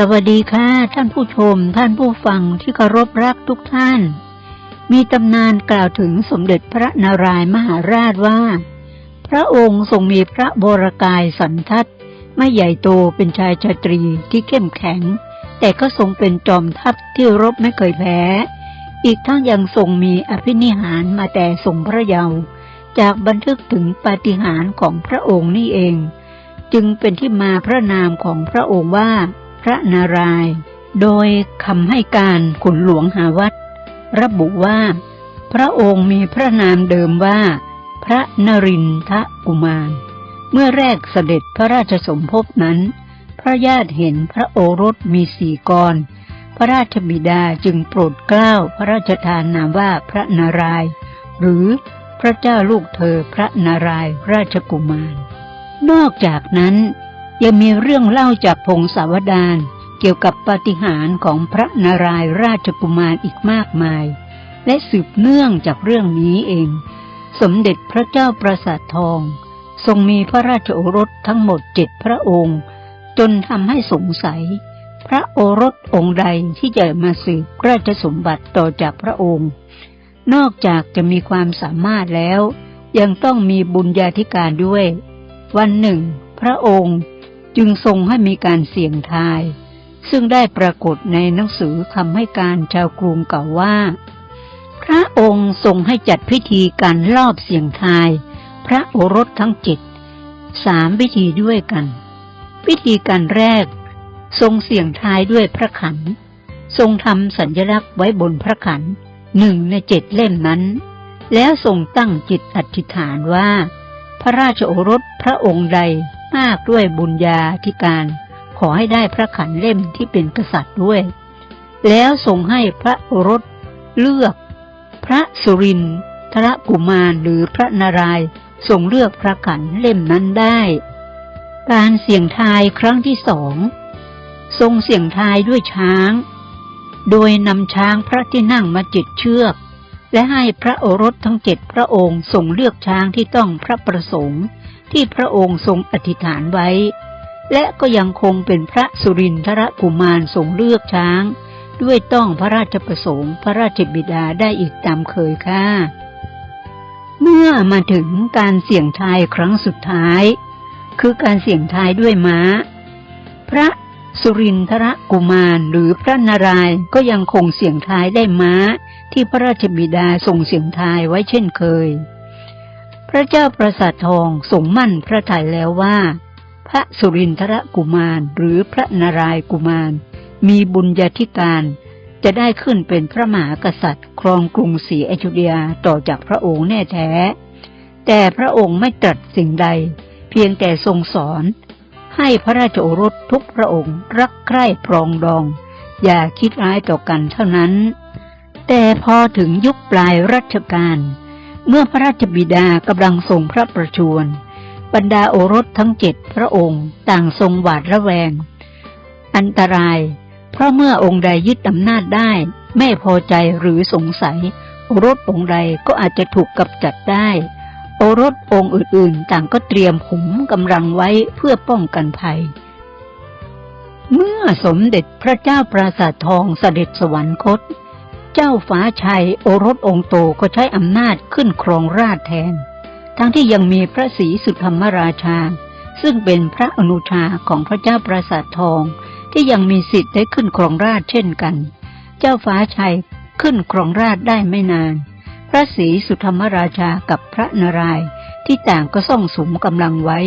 สวัสดีค่ะ ท่านผู้ชม ท่านผู้ฟังที่เคารพรักทุกท่าน มีตำนานกล่าวถึงสมเด็จพระนารายมหาราชว่า พระองค์ทรงมีพระบรกายสันทัดไม่ใหญ่โตเป็นชายชาตรีที่เข้มแข็ง แต่ก็ทรงเป็นจอมทัพที่รบไม่เคยแพ้ อีกทั้งยังทรงมีอภินิหารมาแต่ทรงพระเยาว์จากบันทึกถึงปาฏิหาริย์ของพระองค์นี่เอง จึงเป็นที่มาพระนามของพระองค์ว่า พระนารายณ์โดยคำให้การขุนหลวงหาวัดระบุว่า พระองค์มีพระนามเดิมว่า พระนรินทะกุมาร เมื่อแรกเสด็จพระราชสมภพนั้น พระญาติเห็นพระโอรสมีสี่กร พระราชบิดาจึงโปรดเกล้าพระราชทานนามว่าพระนารายณ์หรือพระเจ้าลูกเธอพระนารายณ์ราชกุมาร นอกจากนั้น ยังมีเรื่องเล่าจากพงศาวดารเกี่ยวกับปาฏิหาริย์ของพระนารายณ์ราชกุมารอีกมากมาย และสืบเนื่องจากเรื่องนี้เอง สมเด็จพระเจ้าประสาททอง ทรงมีพระราชโอรสทั้งหมดเจ็ดพระองค์ จนทำให้สงสัย พระโอรสองค์ใดที่จะมาสืบราชสมบัติต่อจากพระองค์ นอกจากจะมีความสามารถแล้ว ยังต้องมีบุญญาธิการด้วย วันหนึ่ง พระองค์ จึงทรงให้มีการเสี่ยงทาย ซึ่งได้ปรากฏในหนังสือคำให้การชาวกรุงเก่าว่า พระองค์ทรงให้จัดพิธีการรอบเสี่ยงทาย พระโอรสทั้งเจ็ดสามพิธีด้วยกัน พิธีการแรก ทรงเสี่ยงทายด้วยพระขัน ทรงทำสัญลักษณ์ไว้บนพระขันหนึ่งในเจ็ดเล่มนั้น แล้วทรงตั้งจิตอธิษฐานว่า พระราชโอรสพระองค์ใดากด้วยบุญญาธิการ ขอให้ได้พระขันเล่มที่เป็นกษัตริย์ด้วย แล้วทรงให้พระโอรสเลือก พระสุรินทรกุมารหรือพระนารายณ์ทรงเลือกพระขันเล่มนั้นได้ การเสี่ยงทายครั้งที่สอง ทรงเสี่ยงทายด้วยช้าง โดยนำช้างพระที่นั่งมาเจ็ดเชือก และให้พระโอรสทั้งเจ็ดพระองค์ทรงเลือกช้างที่ต้องพระประสงค์ ที่พระองค์ทรงอธิษฐานไว้ และก็ยังคงเป็นพระสุรินทรกุมารทรงเลือกช้าง ด้วยต้องพระราชประสงค์พระราชบิดาได้อีกตามเคยค่ะ เมื่อมาถึงการเสี่ยงทายครั้งสุดท้าย คือการเสี่ยงทายด้วยม้า พระสุรินทรกุมารหรือพระนารายณ์ก็ยังคงเสี่ยงทายได้ม้าที่พระราชบิดาทรงเสี่ยงทายไว้เช่นเคย พระเจ้าประสาททองทรงมั่นพระทัยแล้วว่า พระสุรินทรกุมารหรือพระนารายกุมาร มีบุญญาธิการจะได้ขึ้นเป็นพระมหากษัตริย์ ครองกรุงศรีอยุธยาต่อจากพระองค์แน่แท้ แต่พระองค์ไม่ตรัสสิ่งใด เพียงแต่ทรงสอน ให้พระราชโอรสทุกพระองค์รักใคร่ปรองดอง อย่าคิดร้ายต่อกันเท่านั้น แต่พอถึงยุคปลายรัชกาล เมื่อพระราชบิดากำลังทรงพระประชวร บรรดาโอรสทั้งเจ็ดพระองค์ต่างทรงหวาดระแวง อันตราย เพราะเมื่อองค์ใดยึดอำนาจได้ ไม่พอใจหรือสงสัย โอรสองค์ใดก็อาจจะถูกกำจัดได้ โอรสองค์อื่นๆ ต่างก็เตรียมขุมกำลังไว้เพื่อป้องกันภัย เมื่อสมเด็จพระเจ้าปราสาททองเสด็จสวรรคต เจ้าฟ้าชัยโอรสองโตก็ใช้อำนาจขึ้นครองราชแทน ทั้งที่ยังมีพระศรีสุธรรมราชา ซึ่งเป็นพระอนุชาของพระเจ้าปราสาททอง ที่ยังมีสิทธิ์ได้ขึ้นครองราชเช่นกัน เจ้าฟ้าชัยขึ้นครองราชได้ไม่นาน พระศรีสุธรรมราชากับพระนารายที่ต่างก็ส่องสมกำลังไว้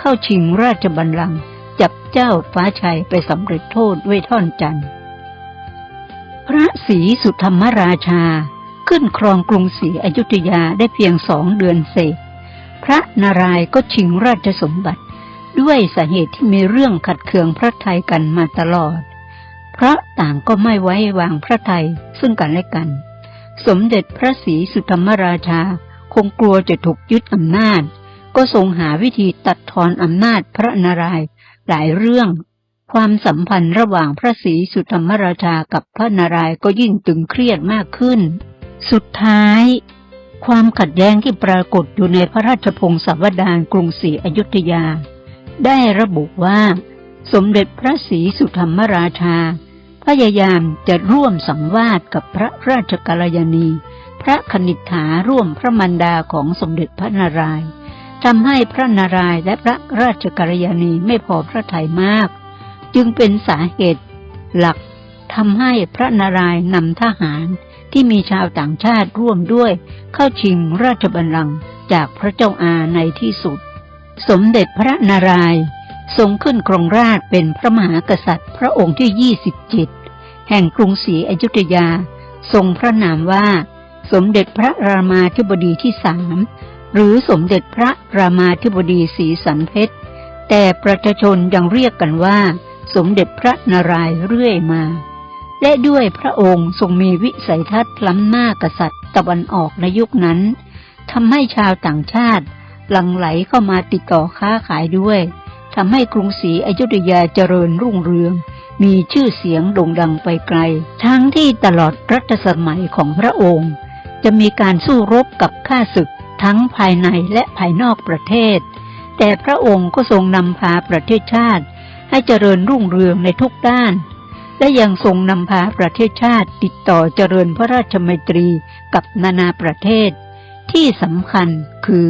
เข้าชิงราชบัลลังก์จับเจ้าฟ้าชัยไปสำเร็จโทษด้วยท่อนจันทร์ พระศรีสุธรรมราชา ขึ้นครองกรุงศรีอยุธยาได้เพียงสองเดือนเศษ พระนารายก็ชิงราชสมบัติ ด้วยสาเหตุที่มีเรื่องขัดเคืองพระไทยกันมาตลอด เพราะต่างก็ไม่ไว้วางพระไทยซึ่งกันและกัน สมเด็จพระศรีสุธรรมราชาคงกลัวจะถูกยึดอำนาจ ก็ทรงหาวิธีตัดทอนอำนาจพระนารายณ์หลายเรื่อง ความสัมพันธ์ระหว่างพระศรีสุธรรมราชากับพระนารายณ์ก็ยิ่งตึงเครียดมากขึ้น สุดท้าย ความขัดแย้งที่ปรากฏอยู่ในพระราชพงศาวดารกรุงศรีอยุธยา ได้ระบุว่า สมเด็จพระศรีสุธรรมราชา พยายามจะร่วมสังวาสกับพระราชกัลยาณี พระคณิษฐาร่วมพระมันดาของสมเด็จพระนารายณ์ทำให้พระนารายณ์และพระราชกัลยาณีไม่พอพระทัยมาก จึงเป็นสาเหตุหลักทำให้พระนารายณ์นำทหารที่มีชาวต่างชาติร่วมด้วย เข้าชิงราชบัลลังก์จากพระเจ้าอาในที่สุด สมเด็จพระนารายณ์ทรงขึ้นครองราชเป็นพระมหากษัตริย์ พระองค์ที่ 27 แห่งกรุงศรีอยุธยา ทรงพระนามว่า สมเด็จพระรามาธิบดีที่สามหรือสมเด็จพระรามาธิบดีศรีสันเพชรแต่ประชาชนยังเรียกกันว่า สมเด็จพระนารายณ์เรื่อยมา และด้วยพระองค์ทรงมีวิสัยทัศน์ล้ำหน้ากษัตริย์ตะวันออกในยุคนั้นทำให้ชาวต่างชาติหลั่งไหลเข้ามาติดต่อค้าขายด้วยทำให้กรุงศรีอยุธยาเจริญรุ่งเรือง มีชื่อเสียงโด่งดังไปไกล ทั้งที่ตลอดรัชสมัยของพระองค์ จะมีการสู้รบกับข้าศึกทั้งภายในและภายนอกประเทศ แต่พระองค์ก็ทรงนำพาประเทศชาติ ให้เจริญรุ่งเรืองในทุกด้าน และยังทรงนำพาประเทศชาติติดต่อเจริญพระราชมัยตรีกับนานาประเทศ ที่สำคัญคือ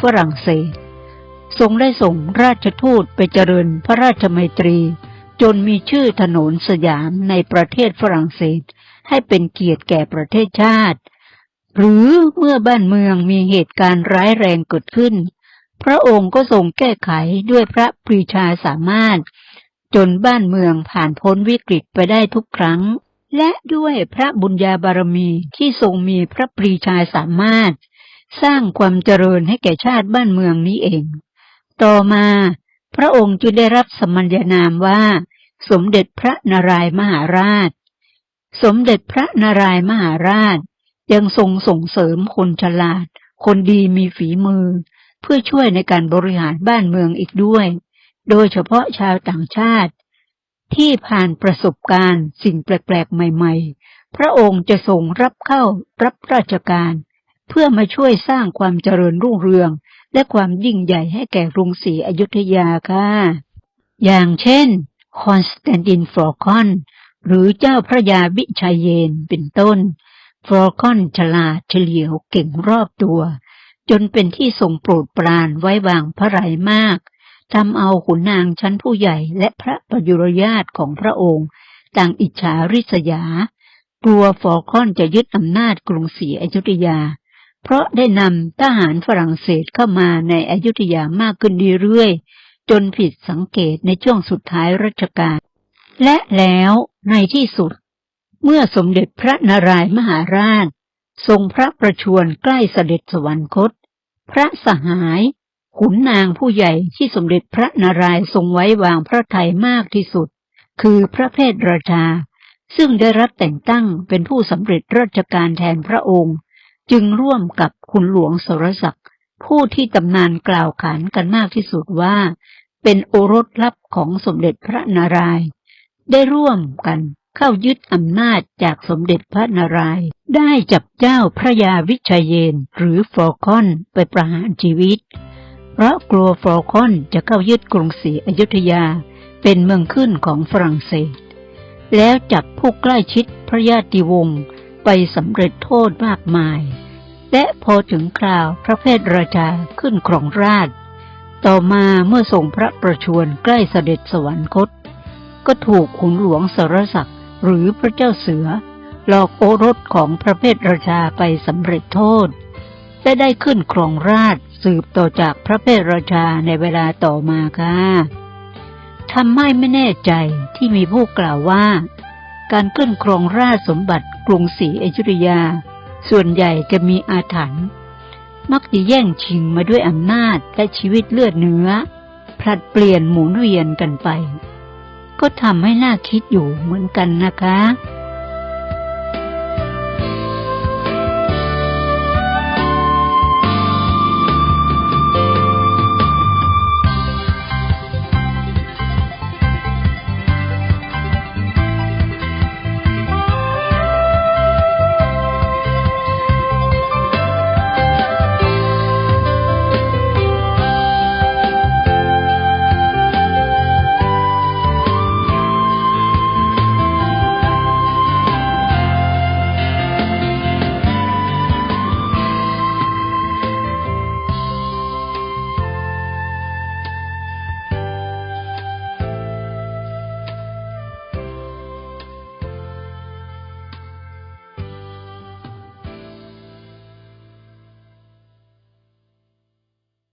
ฝรั่งเศส ทรงได้ส่งราชทูตไปเจริญพระราชมัยตรี จนมีชื่อถนนสยามในประเทศฝรั่งเศส ให้เป็นเกียรติแก่ประเทศชาติ หรือเมื่อบ้านเมืองมีเหตุการณ์ร้ายแรงเกิดขึ้นพระองค์ก็ทรงแก้ไขด้วยพระปรีชาสามารถ จนบ้านเมืองผ่านพ้นวิกฤตไปได้ทุกครั้ง และด้วยพระบุญญาบารมีที่ทรงมีพระปรีชาสามารถ สร้างความเจริญให้แก่ชาติบ้านเมืองนี้เอง ต่อมา พระองค์จึงได้รับสมัญญานามว่า สมเด็จพระนารายมหาราช สมเด็จพระนารายมหาราช ยังทรงส่งเสริมคนฉลาด คนดีมีฝีมือ เพื่อช่วยในการบริหารบ้านเมืองอีกด้วย โดยเฉพาะชาวต่างชาติ ที่ผ่านประสบการณ์สิ่งแปลกๆ ใหม่ ๆ พระองค์จะส่งรับเข้ารับราชการ เพื่อมาช่วยสร้างความเจริญรุ่งเรือง และความยิ่งใหญ่ให้แก่กรุงศรีอยุธยาค่ะ อย่างเช่นคอนสแตนตินฟลอคอนหรือเจ้าพระยาวิชัยเยนเป็นต้นฟลอคอนฉลาดเฉลียวเก่งรอบตัว จนเป็นที่ทรงโปรดปรานไว้วางพระไรมาก ทำเอาขุนนางชั้นผู้ใหญ่และพระประยุรญาติของพระองค์ ต่างอิจฉาริษยา กลัวฟอร์คอนจะยึดอำนาจกรุงศรีอยุธยา เพราะได้นำทหารฝรั่งเศสเข้ามาในอยุธยามากขึ้นเรื่อยๆจนผิดสังเกตในช่วงสุดท้ายรัชกาลและแล้วในที่สุด เมื่อสมเด็จพระนารายมหาราช ทรงพระประชวรใกล้เสด็จสวรรคต พระสหาย ขุนนางผู้ใหญ่ที่สมเด็จพระนารายณ์ทรงไว้วางพระทัยมากที่สุด คือพระเพทราชา ซึ่งได้รับแต่งตั้งเป็นผู้สำเร็จราชการแทนพระองค์ จึงร่วมกับคุณหลวงสรศักดิ์ผู้ที่ตำนานกล่าวขานกันมากที่สุดว่า เป็นโอรสลับของสมเด็จพระนารายณ์ได้ร่วมกันเข้ายึดอำนาจจากสมเด็จพระนารายณ์ได้จับเจ้าพระยาวิชัยเยนหรือฟอร์คอนไปประหารชีวิต เพราะกลัวฟอร์คอนจะเข้ายึดกรุงศรีอยุธยาเป็นเมืองขึ้นของฝรั่งเศส แล้วจับผู้ใกล้ชิดพระญาติวงศ์ไปสำเร็จโทษมากมาย และพอถึงคราวพระเพทราชาขึ้นครองราช ต่อมาเมื่อทรงพระประชวรใกล้เสด็จสวรรคต ก็ถูกขุนหลวงสรศักดิ์หรือพระเจ้าเสือ หลอกโอรสของพระเพทราชาไปสำเร็จโทษ และได้ขึ้นครองราชสืบต่อจากพระเพทราชาในเวลาต่อมาค่ะทำให้ไม่แน่ใจที่มีผู้กล่าวว่า การขึ้นครองราชสมบัติกรุงศรีอยุธยา ส่วนใหญ่จะมีอาถรรพ์มักจะแย่งชิงมาด้วยอำนาจและชีวิตเลือดเนื้อ ผลัดเปลี่ยนหมุนเวียนกันไป ก็ทำให้น่าคิดอยู่เหมือนกันนะคะ